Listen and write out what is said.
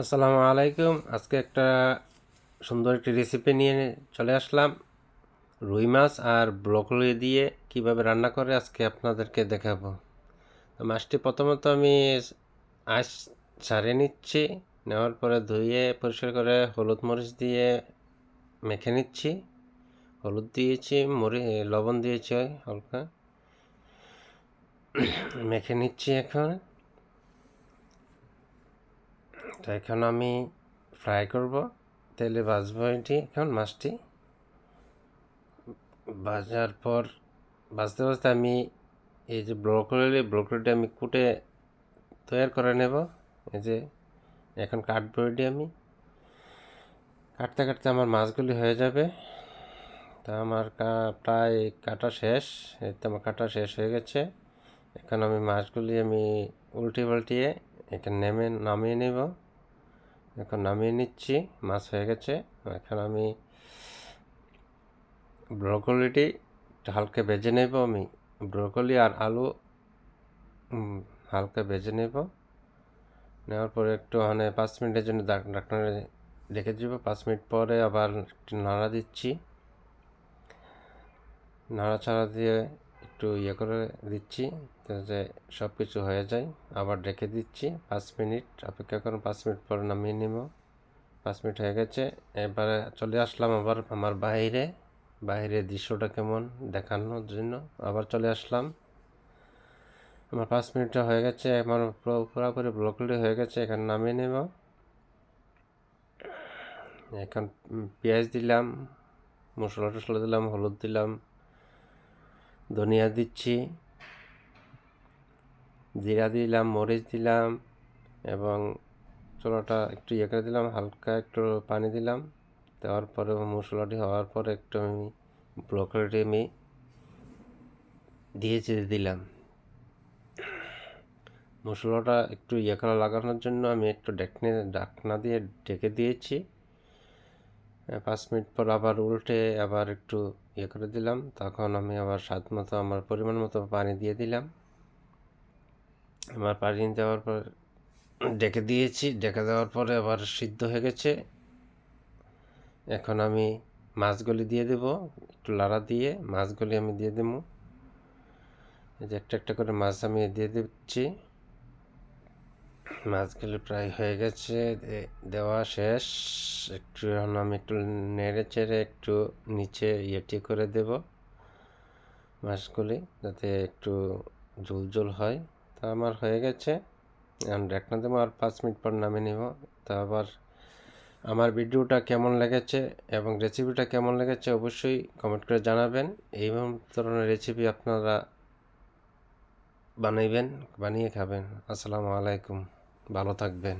আসসালামু আলাইকুম। আজকে একটা সুন্দর একটি রেসিপি নিয়ে চলে আসলাম। রুই মাছ আর ব্রকলি দিয়ে কীভাবে রান্না করে আজকে আপনাদেরকে দেখাবো। তো মাছটি প্রথমত আমি আঁশ ছাড়িয়ে নিচ্ছি, নেওয়ার পরে ধুয়ে পরিষ্কার করে হলুদ মরিচ দিয়ে মেখে নিচ্ছি। হলুদ দিয়েছি, মরি, লবণ দিয়েছি হালকা। মেখে নিচ্ছি এখন। তো এখন আমি ফ্রাই করব। তেলে ভাজবো এটি। এখন মাছটি ভাজার পর ভাজতে ভাজতে আমি এই যে ব্রোকলি, ব্রোকলিটা আমি কুটে তৈরি করে নেব। এই যে এখন কাটবো এটি আমি। কাটতে কাটতে আমার মাছগুলি হয়ে যাবে। তা আমার প্রায় কাটা শেষ। এই তো আমার কাটা শেষ হয়ে গেছে। এখন আমি মাছগুলি আমি উল্টে পাল্টিয়ে এখানে নেমে, নামিয়ে নেব। এখন নামিয়ে নিচ্ছি, মাছ হয়ে গেছে। এখন আমি ব্রকলিটি হালকা ভেজে নেব আমি। ব্রকলি আর আলু হালকা ভেজে নেব। নেওয়ার পরে একটু মানে পাঁচ মিনিটের জন্য ডাক্তার রেখে দিব। পাঁচ মিনিট পরে আবার একটু নাড়া দিচ্ছি। নাড়া ছাড়া দিয়ে একটু ইয়ে করে দিচ্ছি যে সব কিছু হয়ে যায়। আবার রেখে দিচ্ছি। পাঁচ মিনিট, অপেক্ষা করুন, পাঁচ মিনিট পর নামিয়ে নিব। পাঁচ মিনিট হয়ে গেছে। এবারে চলে আসলাম আবার আমার বাইরে। বাইরের দৃশ্যটা কেমন দেখানোর জন্য আবার চলে আসলাম। আমার পাঁচ মিনিটটা হয়ে গেছে। আমার পুরোপুরি ব্রকলি হয়ে গেছে। এখানে নামিয়ে নেব। এখন পেঁয়াজ দিলাম মশলা টশলা দিলাম, হলুদ দিলাম ধনিয়া দিচ্ছি, জিরা দিলাম, মরিচ দিলাম এবং চোলাটা একটু ইয়ে করে দিলাম, হালকা একটু পানি দিলাম। দেওয়ার পরে মশলাটি হওয়ার পরে একটু আমি ব্রকলিটি আমি দিয়েছি দিলাম। মশলাটা একটু ইয়ে করা লাগানোর জন্য আমি একটু ডেকনে ডাকনা দিয়ে ডেকে দিয়েছি। পাঁচ মিনিট পর আবার উল্টে আবার একটু ইয়ে করে দিলাম। তখন আমি আবার স্বাদ মতো আমার পরিমাণ মতো পানি দিয়ে দিলাম। আমার পানি দেওয়ার পর ডেকে দিয়েছি। ডেকে দেওয়ার পরে আবার সিদ্ধ হয়ে গেছে। এখন আমি মাছগুলি দিয়ে দেব। একটু লাড়া দিয়ে মাছগুলি আমি দিয়ে দেবো। যে একটা একটা করে মাছ আমি দিয়ে দিচ্ছি। মাছগুলি প্রায় হয়ে গেছে। দেওয়া শেষ। একটু আমি একটু নেড়ে চেড়ে একটু নিচে ইয়েটি করে দেব মাছগুলি যাতে একটু ঝোল ঝোল হয়। তা আমার হয়ে গেছে। এখন ঢাকনা দেবো আর পাঁচ মিনিট পর নামিয়ে নেব। তা আবার আমার ভিডিওটা কেমন লেগেছে এবং রেসিপিটা কেমন লেগেছে অবশ্যই কমেন্ট করে জানাবেন। এই ধরনের রেসিপি আপনারা বানাইবেন, বানিয়ে খাবেন। আসসালামু আলাইকুম। ভালো থাকবেন।